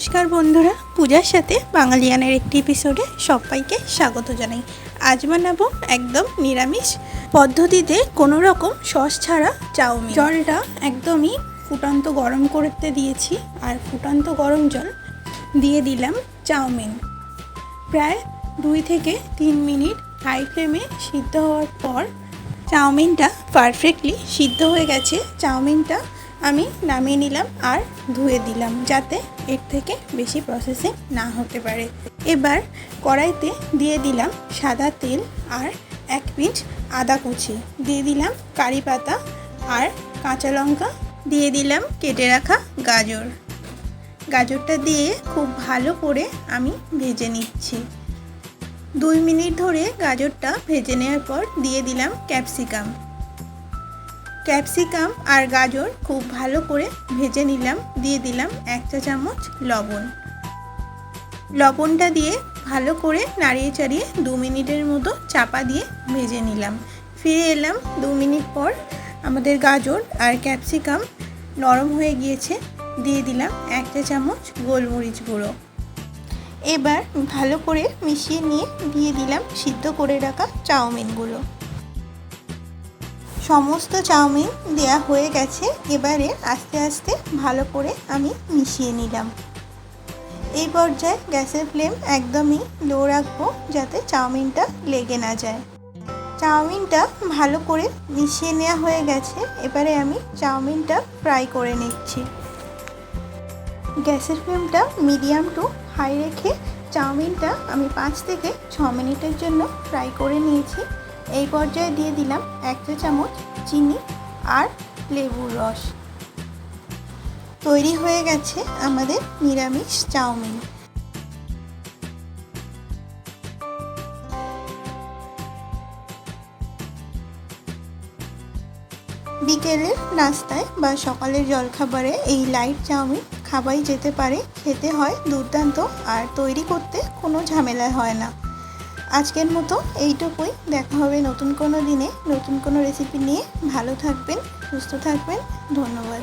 নমস্কার বন্ধুরা, পূজার সাথে বাঙালিয়ানের একটি এপিসোডে সবাইকে স্বাগত জানাই। আজ বানাবো একদম নিরামিষ পদ্ধতিতে কোনো রকম সস ছাড়া চাউমিন। জলটা একদমই ফুটান্ত গরম করতে দিয়েছি আর ফুটান্ত গরম জল দিয়ে দিলাম চাউমিন। প্রায় দুই থেকে তিন মিনিট হাই ফ্লেমে সিদ্ধ হওয়ার পর চাউমিনটা পারফেক্টলি সিদ্ধ হয়ে গেছে। চাউমিনটা আমি নামিয়ে নিলাম আর ধুয়ে দিলাম যাতে এর থেকে বেশি প্রসেসিং না হতে পারে। এবার কড়াইতে দিয়ে দিলাম সাদা তেল আর এক পিঞ্চ আদা কুচি। দিয়ে দিলাম কারি পাতা আর কাঁচা লঙ্কা। দিয়ে দিলাম কেটে রাখা গাজর। গাজরটা দিয়ে খুব ভালো করে আমি ভেজে নিচ্ছি। দুই মিনিট ধরে গাজরটা ভেজে নেওয়ার পর দিয়ে দিলাম ক্যাপসিকাম। ক্যাপসিকাম আর গাজর খুব ভালো করে ভেজে নিলাম, দিয়ে দিলাম এক চা চামচ লবণ। লবণটা দিয়ে ভালো করে নাড়িয়ে চাড়িয়ে দু মিনিটের মতো চাপা দিয়ে ভেজে নিলাম। ফিরে এলাম দু মিনিট পর আমাদের গাজর আর ক্যাপসিকাম নরম হয়ে গিয়েছে, দিয়ে দিলাম এক চা চামচ গোলমরিচ গুঁড়ো। এবার ভালো করে মিশিয়ে নিয়ে দিয়ে দিলাম সিদ্ধ করে রাখা চাউমিনগুলো। সমস্ত চাউমিন দেয়া হয়ে গেছে। এবারে আস্তে আস্তে ভালো করে আমি মিশিয়ে নিলাম। এই পর্যায়ে গ্যাসের ফ্লেম একদমই লো রাখব যাতে চাউমিনটা লেগে না যায়। চাউমিনটা ভালো করে মিশিয়ে নেওয়া হয়ে গেছে। এবারে আমি চাউমিনটা ফ্রাই করে নিচ্ছি। গ্যাসের ফ্লেমটা মিডিয়াম টু হাই রেখে চাউমিনটা আমি পাঁচ থেকে ছ মিনিটের জন্য ফ্রাই করে নিয়েছি। এই পর্যায়ে দিয়ে দিলাম এক চা চামচ চিনি আর লেবুর রস। তৈরি হয়ে গেছে আমাদের নিরামিষ চাউমিন। বিকেলের নাস্তায় বা সকালের জলখাবারে এই লাইট চাউমিন খাবাই যেতে পারে, খেতে হয় দুর্দান্ত, আর তৈরি করতে কোনো ঝামেলা হয় না। আজকের মতো এইটুকুই। দেখা হবে নতুন কোনো দিনে, নতুন কোনো রেসিপি নিয়ে। ভালো থাকবেন, সুস্থ থাকবেন। ধন্যবাদ।